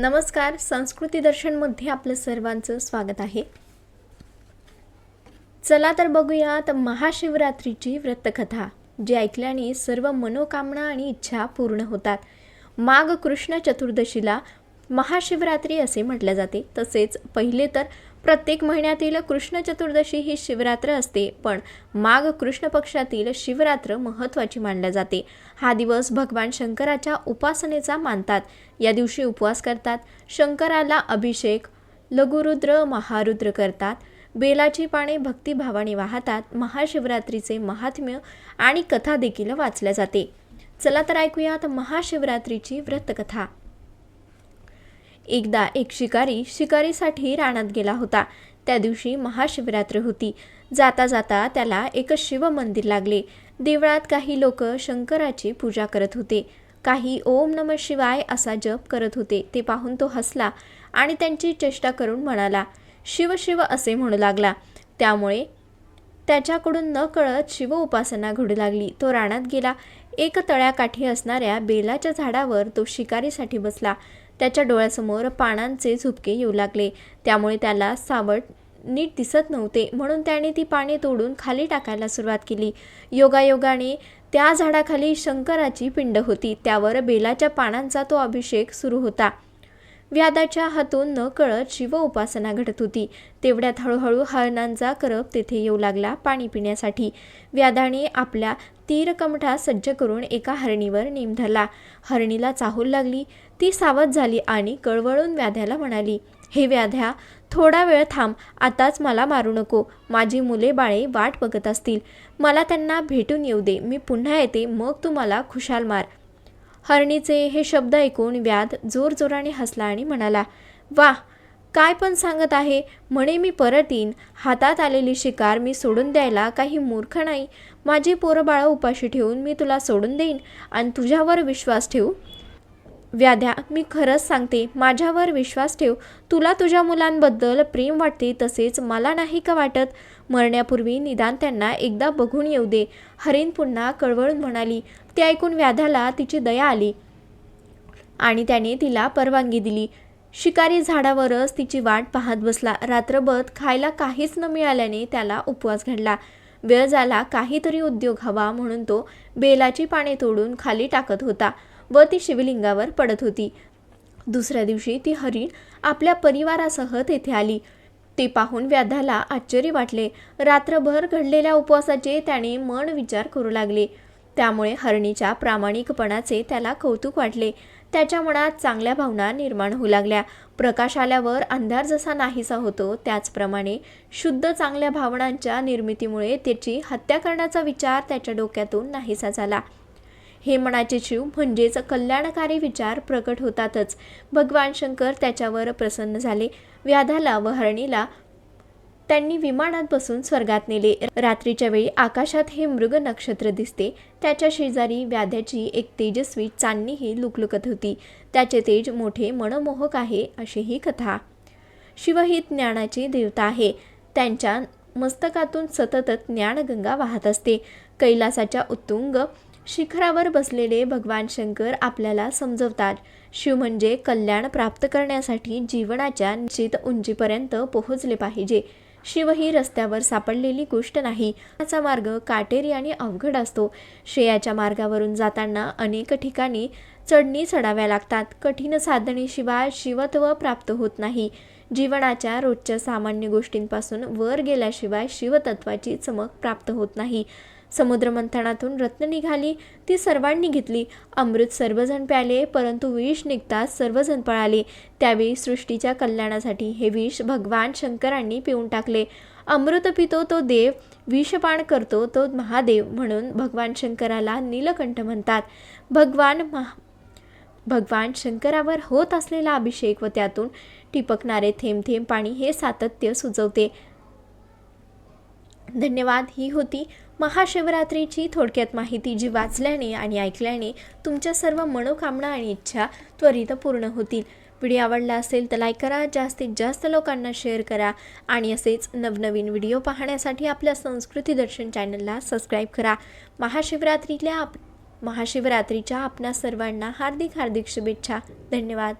नमस्कार संस्कृती दर्शनमध्ये आपलं सर्वांचं स्वागत आहे. चला तर बघूयात महाशिवरात्रीची व्रतकथा जी ऐकल्याने सर्व मनोकामना आणि इच्छा पूर्ण होतात. माघ कृष्ण चतुर्दशीला महाशिवरात्री असे म्हटले जाते. तसेच पहिले तर प्रत्येक महिन्यातील कृष्ण चतुर्दशी ही शिवरात्र असते पण माघ कृष्ण पक्षातील शिवरात्र महत्त्वाची मानल्या जाते. हा दिवस भगवान शंकराच्या उपासनेचा मानतात. या दिवशी उपवास करतात शंकराला अभिषेक लघुरुद्र महारुद्र करतात बेलाची पाने भक्तिभावाने वाहतात महाशिवरात्रीचे महात्म्य आणि कथा देखील वाचल्या जाते. चला तर ऐकूयात महाशिवरात्रीची व्रतकथा. एकदा एक शिकारी शिकारीसाठी रानात गेला होता. त्या दिवशी महाशिवरात्र होती. जाता जाता त्याला एक शिव मंदिर लागले. देवळात काही लोक शंकराची पूजा करत होते. काही ओम नम शिवाय असा जप करत होते. ते पाहून तो हसला आणि त्यांची चेष्टा करून म्हणाला शिव शिव असे म्हणू लागला. त्यामुळे त्याच्याकडून न कळत शिव उपासना घडू लागली. तो रानात गेला. एक तळ्याकाठी असणाऱ्या बेलाच्या झाडावर तो शिकारीसाठी बसला. त्याच्या डोळ्यासमोर पानांचे झुपके येऊ लागले. त्यामुळे त्याला सावट नीट दिसत नव्हते. म्हणून त्याने ती पाने तोडून खाली टाकायला सुरुवात केली. योगायोगाने त्या झाडाखाली शंकराची पिंड होती. त्यावर बेलाच्या पानांचा तो अभिषेक सुरू होता. व्याधाच्या हातून न कळत शिव उपासना घडत होती. तेवढ्यात हळूहळू हरणांचा करप तेथे येऊ लागला पाणी पिण्यासाठी. व्याधाने आपल्या तीरकमठा सज्ज करून एका हरणीवर नेम धरला. हरणीला चाहूल लागली. ती सावध झाली आणि कळवळून व्याध्याला म्हणाली हे व्याध्या थोडा वेळ थांब. आताच मला मारू नको. माझी मुले बाळे वाट बघत असतील. मला त्यांना भेटून येऊ दे. मी पुन्हा येते. मग तू मला खुशाल मार. हरणीचे हे शब्द ऐकून व्याध जोरजोराने हसला आणि म्हणाला वा काय पण सांगत आहे म्हणे मी परत येईन. हातात आलेली शिकार मी सोडून द्यायला काही मूर्ख नाही. माझी पोरबाळं उपाशी ठेवून मी तुला सोडून देईन आणि तुझ्यावर विश्वास ठेवू. व्याध्या मी खरंच सांगते माझ्यावर विश्वास ठेव. तुला तुझ्या मुलांबद्दल प्रेम वाटते तसेच मला नाही का वाटत? मरण्यापूर्वी निदान त्यांना एकदा बघून येऊ दे. हरिण पुन्हा कळवळून म्हणाली ते ऐकून व्याध्याला तिची दया आली. आणि त्याने तिला परवानगी दिली. शिकारी झाडावरच तिची वाट पाहत बसला. रात्रभर खायला काहीच न मिळाल्याने त्याला उपवास घडला. वेळ झाला काहीतरी उद्योग हवा म्हणून तो बेलाची पाने तोडून खाली टाकत होता व ती शिवलिंगावर पडत होती. दुसऱ्या दिवशी ती हरिण आपल्या परिवारासह तेथे आली. ते पाहून व्याधाला आश्चर्य वाटले. रात्रभर घडलेल्या उपवासाचे त्याने मन विचार करू लागले. त्यामुळे हरणीच्या प्रामाणिकपणाचे त्याला कौतुक वाटले. त्याच्या मनात चांगल्या भावना निर्माण होऊ लागल्या. प्रकाश आल्यावर अंधार जसा नाहीसा होतो त्याचप्रमाणे शुद्ध चांगल्या भावनांच्या निर्मितीमुळे त्याची हत्या करण्याचा विचार त्याच्या डोक्यातून नाहीसा झाला. हे मनाचे शिव म्हणजेच कल्याणकारी विचार प्रकट होतातच. भगवान शंकर त्याच्यावर प्रसन्न झाले. व्याधाला व हरणीला त्यांनी विमानात बसून स्वर्गात नेले. रात्रीच्या वेळी आकाशात हे मृग नक्षत्र दिसते. त्याच्या शेजारी व्याध्याची एक तेजस्वी चांदणीही लुकलुकत होती. त्याचे तेज मोठे मनमोहक आहे अशी ही कथा. शिव ही ज्ञानाची देवता आहे. त्यांच्या मस्तकातून सतत ज्ञानगंगा वाहत असते. कैलासाच्या उत्तुंग शिखरावर बसलेले भगवान शंकर आपल्याला समजवतात. शिव म्हणजे कल्याण प्राप्त करण्यासाठी जीवनाच्या निश्चित उंचीपर्यंत पोहोचले पाहिजे. शिव ही रस्त्यावर सापडलेली गोष्ट नाही. त्याचा मार्ग काटेरी आणि अवघड असतो. श्रेयाच्या मार्गावरून जाताना अनेक ठिकाणी चढणी चढाव्या लागतात. कठीण साधनेशिवाय शिवत्व प्राप्त होत नाही. जीवनाच्या रोजच्या सामान्य गोष्टींपासून वर गेल्याशिवाय शिवतत्वाची चमक प्राप्त होत नाही. समुद्रमंथनातून रत्न निघाली ती सर्वांनी घेतली. अमृत सर्वजण प्याले परंतु विष निघताच सर्वजण पळाले. त्यावेळी सृष्टीच्या कल्याणासाठी हे विष भगवान शंकरांनी पिऊन टाकले. अमृत पितो तो देव विषपान करतो तो महादेव म्हणून भगवान शंकराला नीलकंठ म्हणतात. भगवान महा भगवान शंकरावर होत असलेला अभिषेक व त्यातून टिपकणारे थेंब थेंब पाणी हे सातत्य सुचवते. धन्यवाद ही होती महाशिवरात्रीची थोडक्यात माहिती जी वाचल्याने आणि ऐकल्याने तुमच्या सर्व मनोकामना आणि इच्छा त्वरित पूर्ण होतील. व्हिडिओ आवडला असेल तर लाईक करा जास्तीत जास्त लोकांना शेअर करा आणि असेच नवनवीन व्हिडिओ पाहण्यासाठी आपल्या संस्कृती दर्शन चॅनलला सबस्क्राईब करा. महाशिवरात्रीतल्या आप महाशिवरात्रीच्या आपणा सर्वांना हार्दिक हार्दिक शुभेच्छा. धन्यवाद.